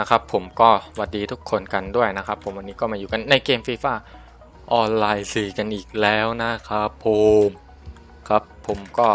นะครับผมก็สวัสดีทุกคนกันด้วยนะครับ ผมวันนี้ก็มาอยู่กันในเกมฟีฟ่าออนไลน์4กันอีกแล้วนะครับผมครับผมก็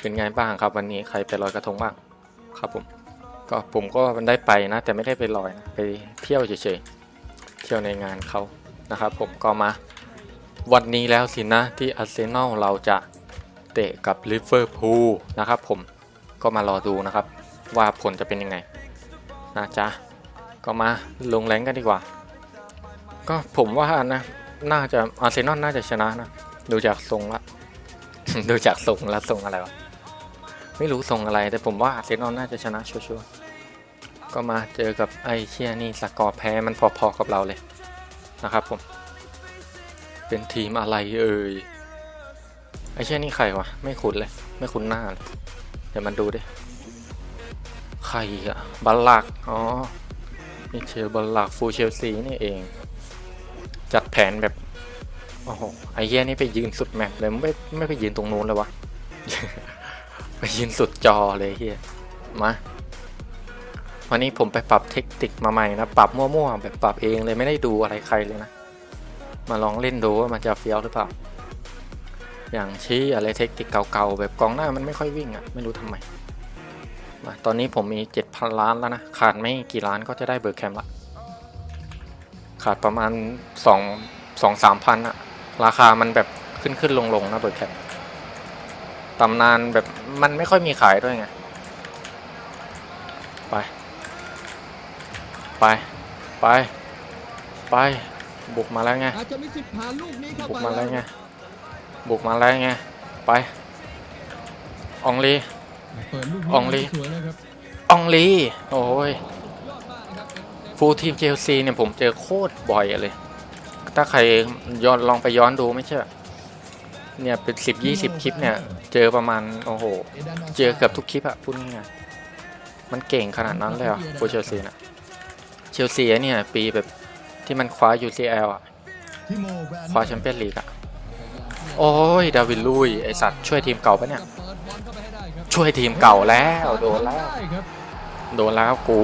เป็นไงบ้างครับ วันนี้ใครไปลอยกระทงบ้างครับผมก็ผมก็ได้ไปนะ แต่ไม่ได้ไปลอยนะไปเที่ยวเฉยๆเที่ยวในงานเขานะครับผมก็มาวันนี้แล้วสินะที่อาร์เซนอลเราจะเตะกับลิเวอร์พูลนะครับผมก็มารอดูนะครับว่าผลจะเป็นยังไงนะจ๊ะ ก็มาลงแรงกันดีกว่า ก็ผมว่านะ น่าจะอาร์เซนอลน่าจะชนะนะ ดูจากทรงละ ดูจากทรงแล้วทรงอะไรวะ ไม่รู้ทรงอะไร แต่ผมว่าอาร์เซนอลน่าจะชนะชัวร์ๆก็มาเจอกับไอเชียนี่สกอร์แพ้มันพอๆกับเราเลยนะครับผม เป็นทีมอะไรเอ่ยไอเชียนี่ใครวะ ไม่คุ้นเลย ไม่คุ้นหน้าเลยเดี๋ยวมันดูดิ ใครอะบัลลักอ๋อ มิเชลบัลลักฟูลเชลซีนี่เอง จัดแผนแบบ โอ้โห ไอ้เหี้ยนี่ไปยืนสุดแมปเลยไม่ไม่ไปยืนตรงนู้นเลยวะ ไปยืนสุดจอเลยเฮียมา วันนี้ผมไปปรับเทคนิคมาใหม่นะ ปรับมั่วๆแบบปรับเองเลยไม่ได้ดูอะไรใครเลยนะ มาลองเล่นดูว่ามันจะเฟี้ยวหรือเปล่า อย่างชี้อะไรเทคนิคเก่าๆแบบกองหน้ามันไม่ค่อยวิ่งอะ่ะ ไม่รู้ทำไม ตอนนี้ผมมี 7,000 ล้านแล้วนะ ขาดไม่กี่ล้านก็จะได้เบิร์กแคมป์ละ ขาดประมาณ 2 2 3พันอะราคามันแบบขึ้นขึ้นลงลงนะเบิร์กแคมป์ตำนานแบบมันไม่ค่อยมีขายด้วยไง ไป ไป ไป ไป บุกมาแล้วไงอาจจะมีสิทธิ์ผ่านลูกนี้เข้าบุกไปมาแล้วไง บุกมาแล้วไง ไป อองลีเปิดลูก อองลีสวยเลยครับอองลี โอ้ยยอดมากนะครับฟูลทีมเชลซีเนี่ยผมเจอโคตรบ่อยอะเลย ถ้าใครย้อนลองไปย้อนดูไม่เชื่อเนี่ยเป็นสิบยี่สิบคลิปเนี่ย เจอประมาณ โอ้โห เจอเกือบทุกคลิปอะพูดง่ายๆมันเก่งขนาดนั้นเลยเหรอฟูลเชลซีน่ะเชลซีเนี่ย ปีแบบที่มันคว้า UCL อะทิโมแวนคว้าแชมเปี้ยนลีกอะโอ้ย ดาวินลุยไอสัตว์ช่วยทีมเก่าปะเนี่ย ช่วยทีมเก่าแล้วโดนแล้วได้ครับโดนแล้วกู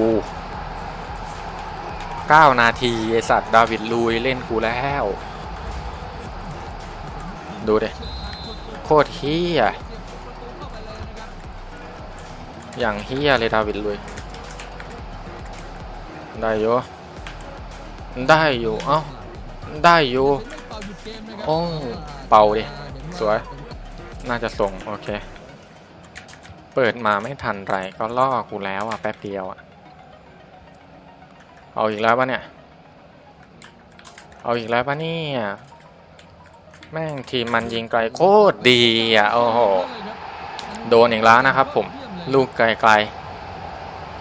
เก้านาทีไอสัตว์ดาวิดลุยเล่นกูแล้ว ดูดิโคตรเฮียอย่างเฮียเลยดาวิดลุย ได้อยู่ได้อยู่ เอ้า ได้อยู่เป่าหยุดเกมนะครับโอ้ เป่าดิ สวย น่าจะส่ง โอเคเปิดมาไม่ทันไรก็ล่อกูแล้วอะแป๊บเดียวอะ เอาอีกแล้วปะเนี่ย เอาอีกแล้วปะเนี่ย แม่งทีมมันยิงไกลโคตรดีอะโอ้โห โดนอีกแล้วนะครับผม ลูกไกล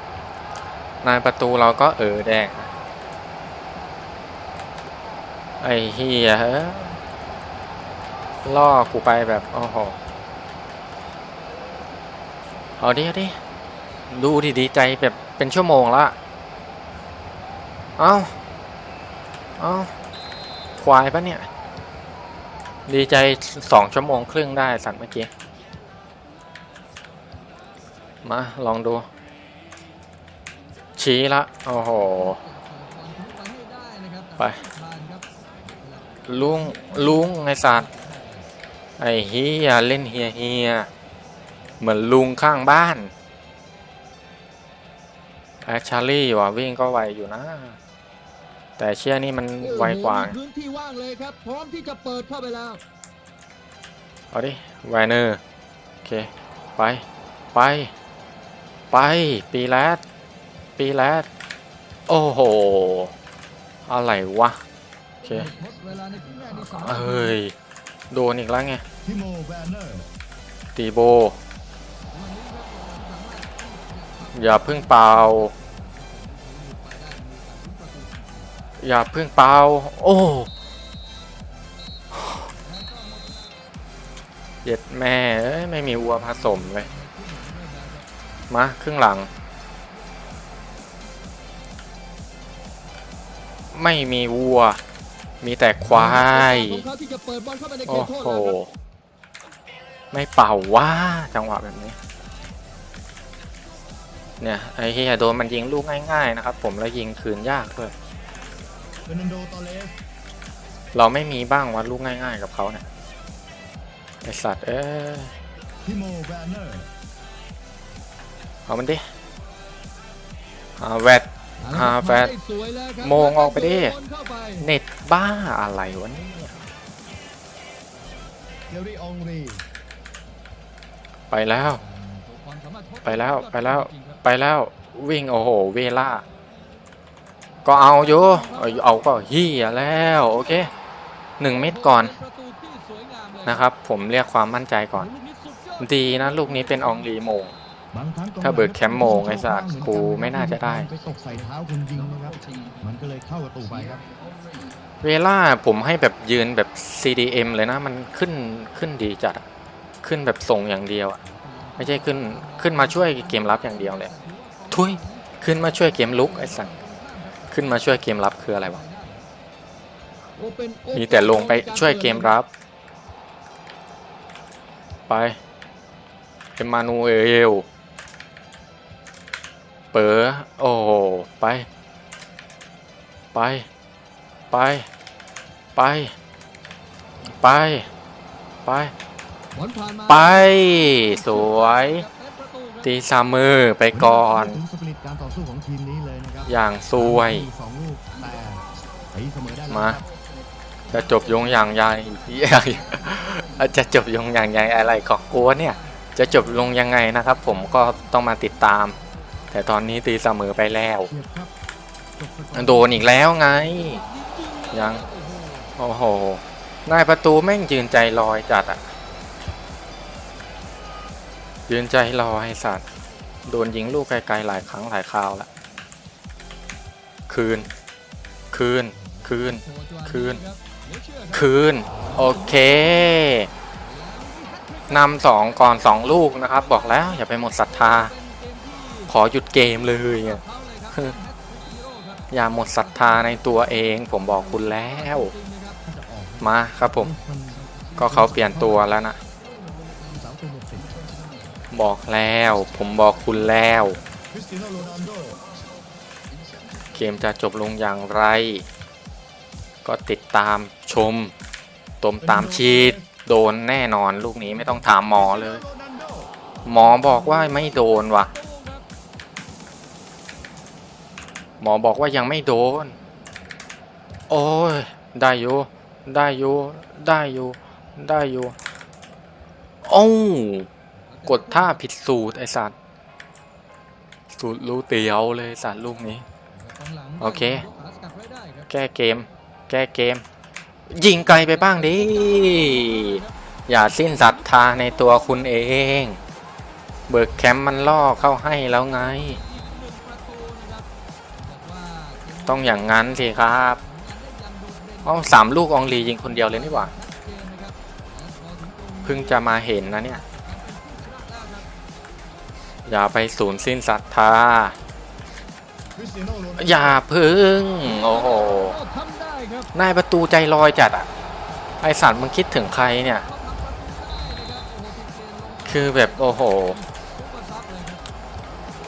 ๆ นายประตูเราก็เออแดง ไอ้เฮียเฮ้ล่อกูไปแบบโอ้โห เอาดิเอาดิดูดิดีใจแบบเป็นชั่วโมงละเอาเอาควายปะเนี่ย ดีใจสองชั่วโมงครึ่งได้สัตว์เมื่อกี้ มา ลองดู ชี้ละ โอ้โห ไป ลุง ลุงไอสัตว์ ไอเฮียเล่นเฮียเฮีย เหมือนลุงข้างบ้านแอคชารี่ว่ะวิ่งก็ไวอยู่นะ แต่เชี่ยนี่มันไวกว่าโอ้โหมีพื้นที่ว่างเลยครับ พร้อมที่จะเปิดเข้าไปแล้วเอาดิไวเนอร์โอเค ไป ไป ไป ปีแรดปีแรดโอ้โห อะไรวะ โอเคทดเวลาในครึ่งแรกนี่สามเอ้ย โดนอีกแล้วไงทิโมแวนเนอร์ตีโบ อย่าเพึ่งเป่า อย่าเพึ่งเป่า โอ้เย็ดแม่เอ้ยไม่มีวัวผสมเลย มาครึ่งหลัง ไม่มีวัว มีแต่ควายของเขาที่จะเปิดบอลเข้าไปในเขโอ้ตโทษโหแล้วครับไม่เป่าว่าจังหวะแบบนี้ เนี่ยไอ้เฮียโดนมันยิงลูกง่ายๆนะครับ ผมแล้วยิงคืนยากด้วยเราไม่มีบ้างวัดลูกง่ายๆกับเขาเนี่ยไอสัตว์เออเอามันดิอาแวดอาแวยแล้วครับโมงออกไปดิ เน็ตบ้าอะไรวะเนี่ยไปแล้ว ไปแล้ว ไปแล้ว ไปแล้ววิ่งโอ้โหเวล่า ก็เอาอยู่เอาเอาก็เฮียแล้วโอเคหนึ่งเม็ดก่อนประตูที่สวยงามเลยนะครับ ผมเรียกความมั่นใจก่อนลูกนี้สุดยอดดีนะลูกนี้เป็นอองรีโมงบางครั้งกองถ้าเบิกแคมป์โมงไอ้สัตว์กูไม่น่าจะได้ไปตกใส่เท้าคนยิงนะครับมันก็เลยเข้าประตูไปครับเวล่าผมให้แบบยืนแบบ CDM เลยนะ มันขึ้นขึ้นดีจัดอะขึ้นแบบส่งอย่างเดียวอะ ไม่ใช่ขึ้นขึ้นมาช่วยเกมรับอย่างเดียวเลยทุยขึ้นมาช่วยเกมลุกไอ้สัสขึ้นมาช่วยเกมรับคืออะไรวะโอเป็นโอกาสมีแต่ลงไปช่วยเกมรับ ไปเอมมานูเอลเป๋อโอ้โหไป ไปไป ไป ไป ไปบอลผ่านมา ไป สวยและประตูครับตีสามมือไปก่อนถึงสปิริตการต่อสู้ของทีมนี้เลยนะครับอย่างสวยสองลูกแต่ตีเสมอได้แล้วมาครับจะจบยงอย่างใหญ่จะจบยงอย่างใหญ่อะไรของกูวะเนี่ย จะจบลงยังไงนะครับ ผมก็ต้องมาติดตาม แต่ตอนนี้ตีเสมอไปแล้วเฉียบครับจบสกอร์โดนอีกแล้วไง ยัง โอ้โหนายประตูแม่งยืนใจลอยจัดอะ ยืนใจลอยไอ้สัตว์โดนยิงลูกไกลๆหลายครั้งหลายคราวล้วคืน คืน คืน คืน คืน โอเคนำสองก่อนสองลูกนะครับ บอกแล้วอย่าไปหมดศรัทธา ขอหยุดเกมเลยอย่าหมดศรัทธาในตัวเอง ผมบอกคุณแล้ว มาครับผม ก็เขาเปลี่ยนตัวแล้วนะ บอกแล้ว ผมบอกคุณแล้ว เกมจะจบลงอย่างไร ก็ติดตามชม ตมตามชีดโดนแน่นอนลูกนี้ไม่ต้องถามหมอเลย หมอบอกว่าไม่โดนว่ะ หมอบอกว่ายังไม่โดน โอ้ย ได้อยู่ ได้อยู่ ได้อยู่ ได้อยู่ โอ้ กดท่าผิดสูตรไอสัตว์ สูตรรู้เตียวเลยสัตว์ลูกนี้ โอเค แก้เกม แก้เกม ยิงไกลไปบ้างดิ อย่าสิ้นศรัทธาในตัวคุณเอง เบิร์กแคมป์มันล่อเข้าให้แล้วไง ต้องอย่างนั้นสิครับเอาสามลูกอองลียิงคนเดียวเลยนี่หว่า เพิ่งจะมาเห็นนะเนี่ย อย่าไปสูญสิ้นศรัทธาคริสเตียโนโรนัลโดอย่าพึ่ง โอ้โหทำได้ครับนายประตูใจลอยจัดอะ ไอสัตว์มึงคิดถึงใครเนี่ย คือแบบโอ้โห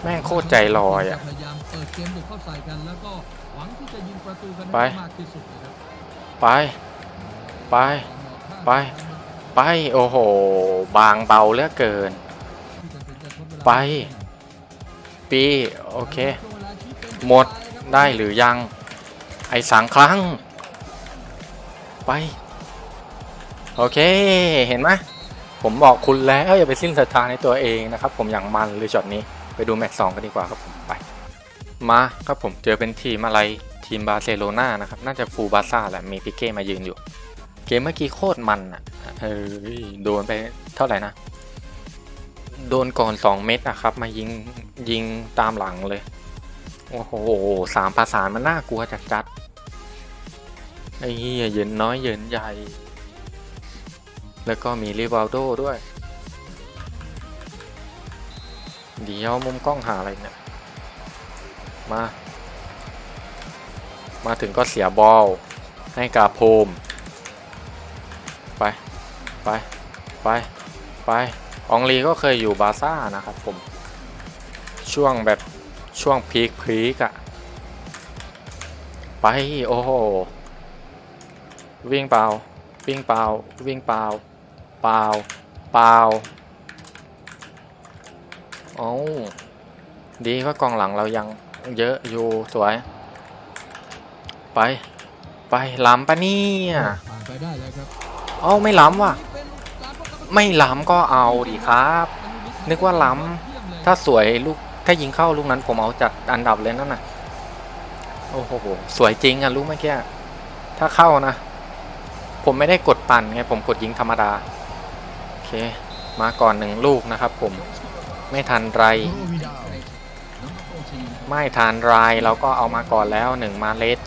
แม่งโคตรใจลอยอะพยายามเปิดเกมบุกเข้าใส่กันแล้วก็หวังที่จะยิงประตูกันไปได้มากที่สุดนะครับไป ไป ไป ไป โอ้โห บางเบาเหลือเกิน ไป ปี โอเค หมดได้หรือยัง ไอสังครั้ง ไป โอเค เห็นไหมผมบอกคุณแล้วอย่าไปสิ้นศรัทธาในตัวเองนะครับ ผมอย่างมันเลยช็อตนี้ไปดูแมตช์สองกันดีกว่าครับผมไป มาครับผมเจอเป็นทีมอะไรทีมบาร์เซโลนานะครับ น่าจะฟูบาซ่าแหละมีปิเก้มายืนอยู่ เกมเมื่อกี้โคตรมันอะเออโดนไปเท่าไหร่นะ โดนก่อน 2 เม็ดอะครับ มายิงยิงตามหลังเลย โอ้โหสามประสานมันน่ากลัวจัดจัดไอ้เหี้ยเย็นน้อยเย็นใหญ่ แล้วก็มีริวาลโดด้วย เดี๋ยวมุมกล้องหาอะไรเนี่ย มา มาถึงก็เสียบอล ให้กาโพม ไป ไป ไป ไป อองลีก็เคยอยู่บาร์ซ่านะครับผมชช่วงแบบช่วงพีคพีกอะไป โอ้โห วิ่งเปล่า วิ่งเปล่า วิ่งเปล่า เปล่า เปล่าโอ้าดีว่ากองหลังเรายังเยอะอยู่สวย ไป ไปล้ำปะเนี่ย ผ่านไปได้แล้วครับ เอ้าไม่ล้ำว่ะ ไม่ล้ำก็เอาดิครับ นึกว่าล้ำถ้าสวยลูกถ้ายิงเข้าลูกนั้นผมเอาจัดอันดับเลยนั่นน่ะโอ้โหสวยจริงอะลูกเมื่อกี้ถ้าเข้านะ ผมไม่ได้กดปั่นไงผมกดยิงธรรมดาโอเค มาก่อนหนึ่งลูกนะครับ ผมไม่ทันไร ไม่ทันไรเราก็เอามาก่อนแล้วหนึ่งมาเลส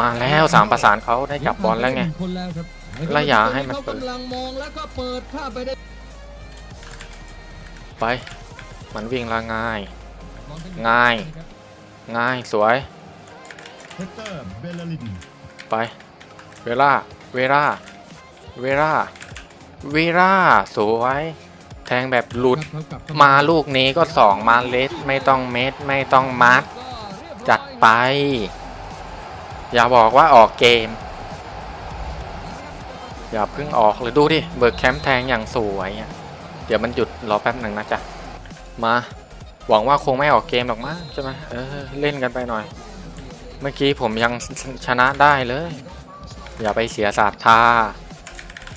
มาแล้วสามประสานเขาได้จับบอลแล้วไง รับระยะให้มันเขาเปิดกำลังมองแล้วก็เปิดข้ามไปได้ไปมันวิ่งละง่ายบอลเป็นง่าย ง่ายสวยเฮกเตอร์เบลลินไปเวลาเวลาเวลาเวลาสวย แทงแบบหลุดครับเขกลับเข้มาลูกนี้ก็สองมาเลสไม่ต้องเม็ดไม่ต้องมัด จัดไป อย่าบอกว่าออกเกม อย่าเพิ่งออกเลยดูดิเบิร์กแคมป์แทงอย่างสวยอะเดี๋ยวมันหยุดรอแป๊บหนึ่งนะจ๊ะมาหวังว่าคงไม่ออกเกมหรอกมั้งใช่ไหมเออเล่นกันไปหน่อย เมื่อกี้ผมยังชนะได้เลย อย่าไปเสียศรัทธา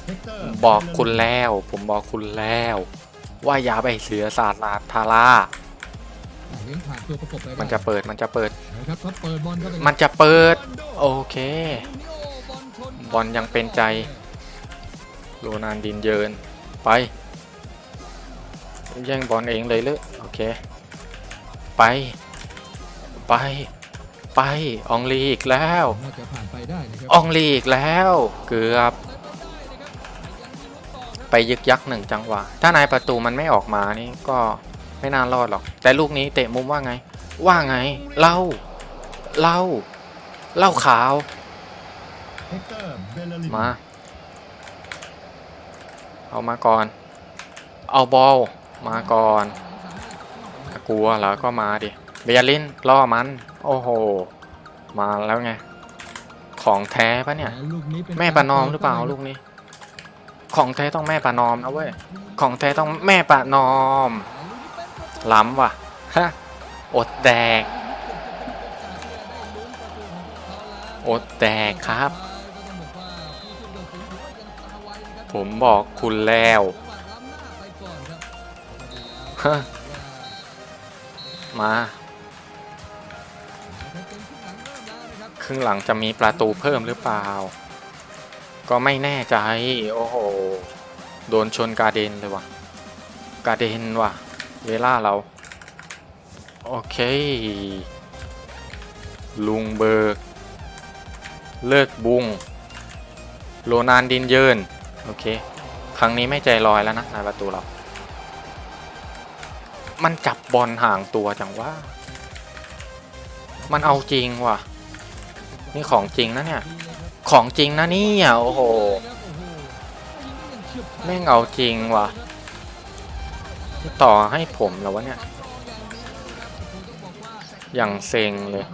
เฮกเตร์บอกคุณแล้ว ผมบอกคุณแล้ว ว่าอย่าไปเสียศาสตร์ทาร่าเลี้ยงผ่ามันจะเปิดมันจะเปิด มันจะเปิด โอเค บอลยังเป็นใจ โรนันดินเยินไปแย่งบอลเองเลยเลยโอเค ไป ไป ไป อองลีอีกแล้ว น่าจะผ่านไปได้นะครัอองลีอีกแล้ว เกือบ ไปยึกยักหนึ่งจังหวะ ถ้านายประตูมันไม่ออกมานี่ก็ไม่น่ารอดหรอก แต่ลูกนี้เตะมุมว่าไง ว่าไง เล่า เล่า เล่าขาวเฮกเตอร์เบลลินมา เอามาก่อน เอาบอลมาก่อนกลัวแล้วก็มาดิเบียลินล่อมัน โอ้โห มาแล้วไง ของแท้ปะเนี่ย แม่ประนอมหรือเปล่าลูกนี้ ของแท้ต้องแม่ประนอมนะเว้ย ของแท้ต้องแม่ประนอม ล้ำว่ะ ฮะ อดแดก อดแดกครับ ผมบอกคุณแล้วฮะมาครึ่งหลังจะมีประตูเพิ่มหรือเปล่า ก็ไม่แน่ใจ โอ้โห โดนชนกาเดนเลยว่ะ กาเดนว่ะ เวลาเรา โอเค ลุงเบิก เลิกบุงโรนานดินเยิน โอเค ครั้งนี้ไม่ใจลอยแล้วนะในประตูเรา มันจับบอลห่างตัวจังว่า มันเอาจริงว่ะ นี่ของจริงนะเนี่ย ของจริงนะนี่ยโอ้โห แม่งเอาจริงว่ะ ต่อให้ผมแล้ววะเนี่ย อย่างเซ็งเลย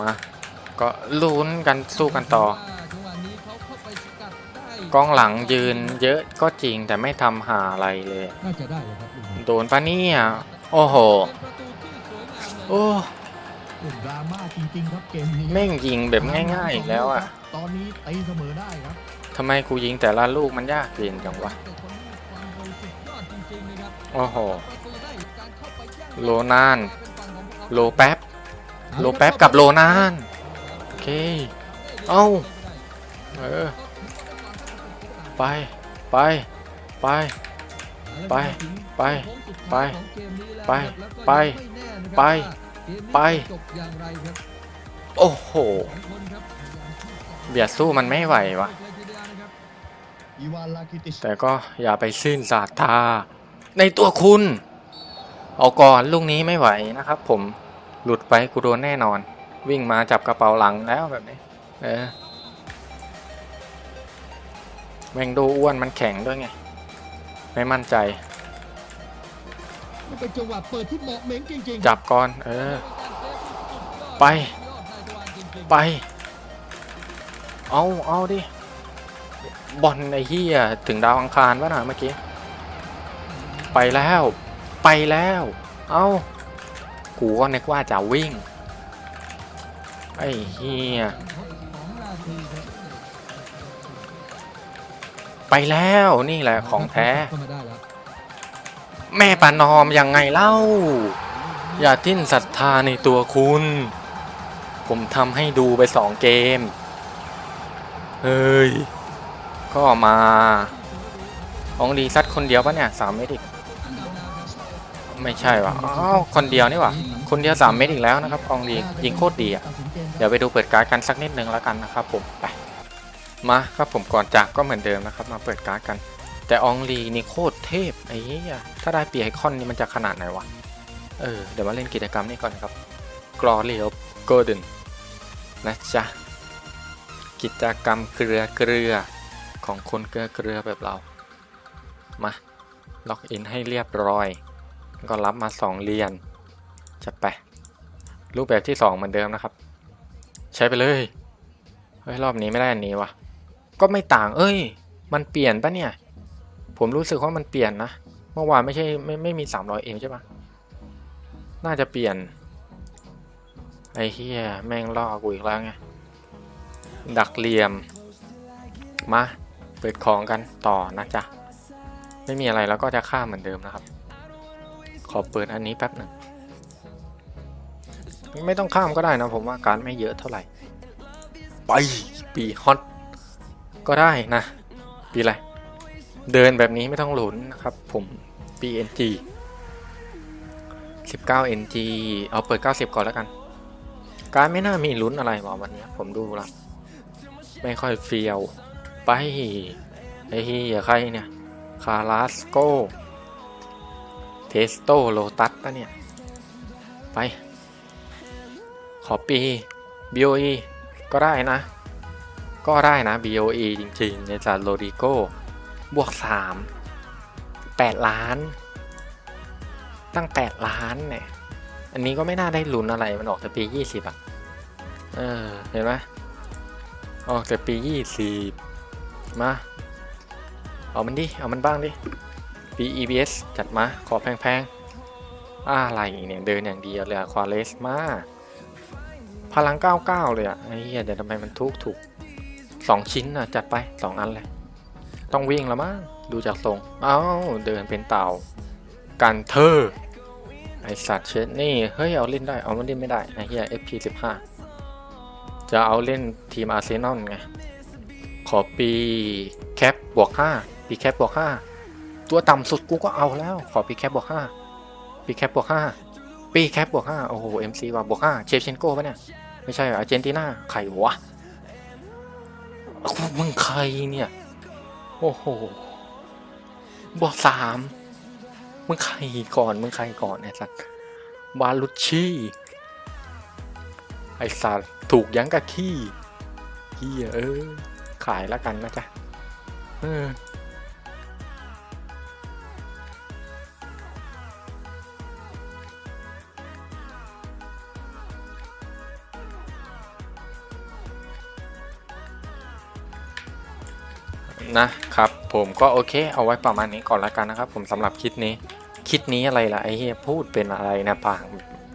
มา ก็ลุ้นกันสู้กันต่อ กองหลังยืนเยอะก็จริงแต่ไม่ทำหาอะไรเลย น่าจะได้เลยครับลูกนี้โดนปะเนี่ย โอ้โห โอ้ โอ้ดราม่าจริงๆครับเกมนี้แม่งยิงแบบง่ายๆอีกแล้วอะตอนนี้ตีเสมอได้ครับทำไมกูยิงแต่ละลูกมันยากเกินจังวะ โอ้โห โลนาน โลแป๊บ โลแป๊บกับโลนาน โอเค เอ้า เออ ไป ไป ไป ไป ไป ไป ไป ไป ไป ไป โอ้โห เบียดสู้มันไม่ไหววะแต่ก็อย่าไปสิ้นศรัทธาในตัวคุณ เอาก่อนลูกนี้ไม่ไหวนะครับผม หลุดไปกูโดนแน่นอน วิ่งมาจับกระเป๋าหลังแล้วแบบนี้ เออ แม่งดูอ้วนมันแข็งด้วยไง ไม่มั่นใจ มันเป็นจังหวะเปิดที่เหมาะเหม็งจริงจับก่อน เออ ไป ไป เอาเอาดิ บอลไอ้เหี้ยถึงดาวอังคารวะนะเมื่อกี้ ไปแล้ว ไปแล้ว เอากูก็นึกว่าจะวิ่ง ไอ้เหี้ย ไปแล้วนี่แหละของแท้ เข้ามาได้แล้วแม่ปานอมยังไงเล่า อย่าทิ้นศรัทธาในตัวคุณ ผมทำให้ดูไปสองเกม เฮ้ย ก็มาองดีซัดคนเดียวปะเนี่ยสามเมตรอีก ไม่ใช่วะอ้าวคนเดียวนี่หวะคนเดียวสามเมตรอีกแล้วนะครับองดียิงโคตรดีอะตัดสินเกมครับเดี๋ยวไปดูเปิดการ์ดกันสักนิดนึงแล้วกันนะครับผมไป มาครับผมก่อนจากก็เหมือนเดิมนะครับ มาเปิดการ์ดกัน แต่อองลีนี่โคตรเทพไอ้เหี้ยถ้าได้ปีไอคอนนี่มันจะขนาดไหนวะ เออ เดี๋ยวมาเล่นกิจกรรมนี้ก่อนครับกรอเลียวโกลเด้นนะจ๊ะ กิจกรรมเกลือเกลือของคนเกลือเกลือแบบเรา มาล็อกอินให้เรียบร้อย ก็รับมาสองเหรียญจะไป รูปแบบที่ 2 เหมือนเดิมนะครับ ใช้ไปเลย เฮ้ย รอบนี้ไม่ได้อันนี้วะ ก็ไม่ต่าง เอ้ย มันเปลี่ยนปะเนี่ย ผมรู้สึกว่ามันเปลี่ยนนะ เมื่อวานไม่ใช่ไม่ไม่มี 300เองใช่ปะน่าจะเปลี่ยน ไอ้เฮียแม่งล่อกูอีกแล้วไง ดักเหลี่ยม มา เปิดของกันต่อนะจ๊ะ ไม่มีอะไรแล้วก็จะฆ่าเหมือนเดิมนะครับ ขอเปิดอันนี้แป๊บหนึ่งไม่ต้องข้ามก็ได้นะผมว่าการไม่เยอะเท่าไหร่ ไปปีฮอต ก็ได้นะ ปีอะไร เดินแบบนี้ไม่ต้องหลุนนะครับ ผมปี NG 19 NG เอาเปิด 90 ก่อนแล้วกัน การไม่น่ามีลุ้นอะไรหรอวันนี้ผมดูละไม่ค่อยเฟียว ไปไอ้เฮียใครเนี่ย คาราสโกเทสโตโลตัสปะเนี่ย ไป ขอปี BOE ก็ได้นะ ก็ได้นะ BOE จริงๆ ในจาโรดิโก้บวก 3 8 ล้าน ตั้ง 8 ล้านเนี่ย อันนี้ก็ไม่น่าได้ลุ้นอะไร มันออกแต่ปี 20อะ เออ เห็นไหมออกแต่ปี 20 มา เอามันดิ เอามันบ้างดิ ปี EBS จัดมา ขอแพงๆ อะไรเนี่ย เดินอย่างเดียวเลยอะควาเลสมา พลัง 99 เลยอะไอ้เหี้ยเดี๋ยวทำไมมันทุกถูก สองชิ้นอะจัดไปสองอันเลย ต้องวิ่งแล้วมั้งดูจากทรง เอ้าเดินเป็นเต่า กันเธอ ไอสัตว์เชดนี่ เฮ้ย เอาเล่นได้ เอามันเล่นไม่ได้ไอเหี้ย FP15 จะเอาเล่นทีมอาร์เซนอลไง ขอปีแคปบวก 5 ปีแคปบวก 5 ตัวต่ำสุดกูก็เอาแล้ว ขอปีแคปบวก 5 ปีแคปบวก 5 ปีแคปบวก 5 โอ้โห MC ว่ะบวก 5 เชฟเชนโก้ปะเนี่ย ไม่ใช่ออาร์เจนตินาใครวะ มึงใครเนี่ย โอ้โหบวกสามมึงใครก่อนมึงใครก่อนไอ้สัตว์บาลุชี่ไอ้สัตว์ถูกยังกะขี้เฮียเออขายแล้วกันนะจ๊ะเออ นะครับผมก็โอเค เอาไว้ประมาณนี้ก่อนล้วกันนะครับ ผมสำหรับคลิปนี้คลิปนี้อะไรล่ะไอ้เฮียพูดเป็นอะไรนะปาง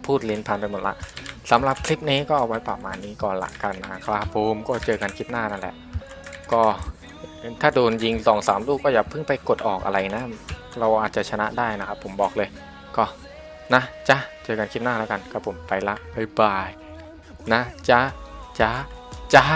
พูดเลนพันไปหมดละสำหรับคลิปนี้ก็เอาไว้ประมาณนี้ก่อนละกันนะครับผมก็เจอกันคลิปหน้านั่นแหละ ก็ถ้าโดนยิงสองสามลูกก็อย่าเพิ่งไปกดออกอะไรนะ เราอาจจะชนะได้นะครับผมบอกเลยก็นะจ้ะเจอกันคลิปหน้าแล้วกันครับผมไปละบ๊ายบายนะจ้ะจ้ะจ้า